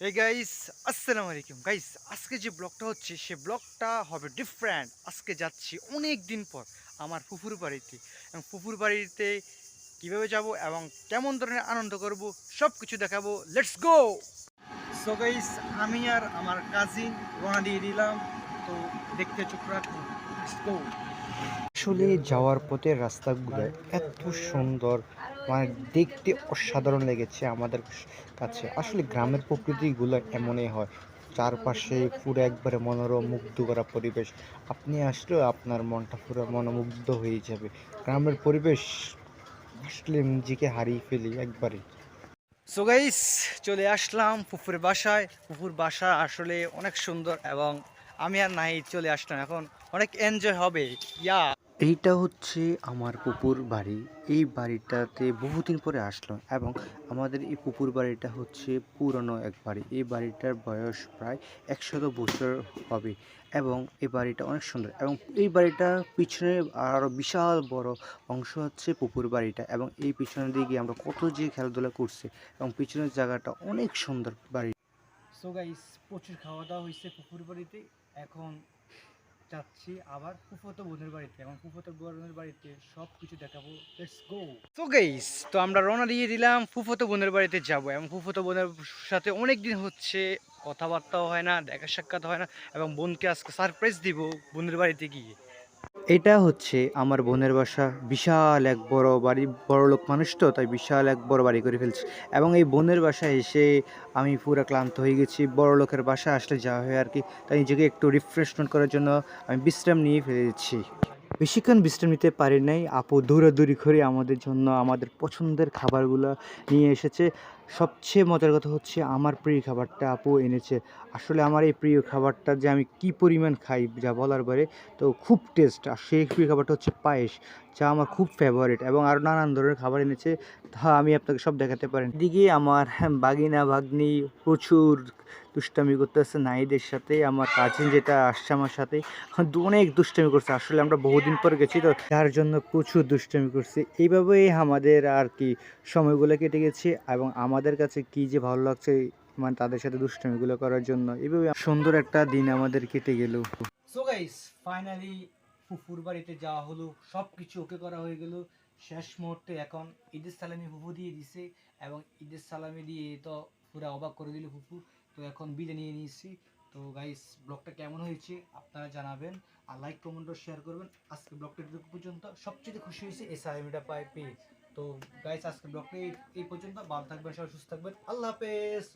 Hey guys আসসালামু আলাইকুম guys আজকে যে ব্লগটা হচ্ছে, সে ব্লগটা হবে ডিফারেন্ট আজকে যাচ্ছি অনেক দিন পর আমার ফুফুর বাড়িতে। এবং ফুফুর বাড়িতে কীভাবে যাব এবং কেমন ধরনের আনন্দ করব সব কিছু দেখাবো। লেটস গো সো গাইস আমি আর আমার কাজিন রওনা দিয়ে দিলাম তো দেখতে চোখ রাখুন। লেটস গো আসলে যাওয়ার পথে রাস্তাগুলো এত সুন্দর। মানে দেখতে অসাধারণ লেগেছে আমাদের কাছে। আসলে গ্রামের প্রকৃতিগুলো এমনই হয়। চারপাশে পুরো একবারে মনোরম মুগ্ধ করা পরিবেশ। আপনি আসলেও আপনার মনটা পুরো মনোমুগ্ধ হয়ে যাবে। গ্রামের পরিবেশ আসলে নিজেকে হারিয়ে ফেলি একবারে। সো গাইস চলে আসলাম ফুফুর বাসায়। পুকুর বাসা আসলে অনেক সুন্দর এবং আমি আর নাই চলে আসলাম। এখন অনেক এনজয় হবে। ইয়া এইটা হচ্ছে আমার পুকুর বাড়ি। এই বাড়িটাতে বহুদিন পরে আসলাম এবং আমাদের এই পুকুর বাড়িটা হচ্ছে পুরনো এক বাড়ি। এই বাড়িটার বয়স প্রায় একশত বছর হবে এবং এই বাড়িটা অনেক সুন্দর এবং এই বাড়িটা পিছনে আরও বিশাল বড় অংশ হচ্ছে পুকুর বাড়িটা এবং এই পিছনের দিকে আমরা কত যে খেলাধুলা করছি এবং পিছনের জায়গাটা অনেক সুন্দর বাড়ি। সো গাইস প্রচুর খাওয়া দাওয়া হয়েছে পুকুর বাড়িতে। এখন যাচ্ছি আবার ফুফতো বোনের বাড়িতে। এবং ফুফতো বোনের বাড়িতে সব কিছু দেখাবো। লেটস গো তো গাইস তো আমরা রওনা দিয়ে দিলাম ফুফতো বোনের বাড়িতে যাব এবং ফুফতো বোনের সাথে অনেক দিন হচ্ছে কথাবার্তাও হয় না, দেখা সাক্ষাৎ হয় না এবং বোনকে আজকে সারপ্রাইজ দিব বোনের বাড়িতে গিয়ে। এটা হচ্ছে আমার বোনের বাসা। বিশাল এক বড় বাড়ি, বড় লোক মানুষ তো, তাই বিশাল এক বড় বাড়ি করে ফেলছে। এবং এই বোনের বাসায় এসে আমি পুরো ক্লান্ত হয়ে গেছি। বড় লোকের বাসা আসলে যাওয়া হয় আর কি। তাই নিজেকে একটু রিফ্রেশমেন্ট করার জন্য আমি বিশ্রাম নিয়ে ফেলেছি। বেশিক্ষণ বিশ্রাম নিতে পারি নাই। আপু দৌড়াদৌড়ি করে আমাদের জন্য আমাদের পছন্দের খাবারগুলো নিয়ে এসেছে। সবচেয়ে মজার কথা হচ্ছে আমার প্রিয় খাবারটা আপু এনেছে। আসলে আমার এই প্রিয় খাবারটা যে আমি কি পরিমাণ খাই যা বলার পরে তো খুব টেস্ট আর সেই প্রিয় খাবারটা হচ্ছে পায়েস, যা আমার খুব ফেভারিট এবং আরও নানান ধরনের খাবার এনেছে, তা আমি আপনাকে সব দেখাতে পারেন। এদিকে আমার বাগিনা ভাগ্নি প্রচুর দুষ্টামি করতেছে নাইদের সাথে, আমার কাজিন যেটা আসছে আমার সাথে, অনেক দুষ্টামি করছে। আসলে আমরা বহুদিন পর গেছি তো, তার জন্য প্রচুর দুষ্টামি করছে। এইভাবেই আমাদের আর কি সময়গুলো কেটে গেছে এবং আমাদের কাছে কি যে ভালো লাগছে মানে তাদের সাথে দুষ্টামিগুলো করার জন্য। এইভাবে সুন্দর একটা দিন আমাদের কেটে গেল। সো গাইস ফাইনালি ফুফুর বাড়িতে যাওয়া হলো সব কিছু ওকে করা হয়ে গেল। শেষ মুহূর্তে এখন ঈদের সালামি ফুফু দিয়ে দিছে এবং ঈদের সালামি দিয়ে তো পুরো অবাক করে দিল ফুফু। তো এখন বিদায় নিয়ে নিয়েছি। তো গাইস ব্লগটা কেমন হয়েছে আপনারা জানাবেন আর লাইক কমেন্ট শেয়ার করবেন। আজকে ব্লগটা এটুকু পর্যন্ত। সবচেয়ে খুশি হয়েছে এই সালামিটা পাই পেয়ে। তো গাইস আজকে ব্লগটা এই পর্যন্ত। ভালো থাকবেন, সবাই সুস্থ থাকবেন। আল্লাহ হাফেজ!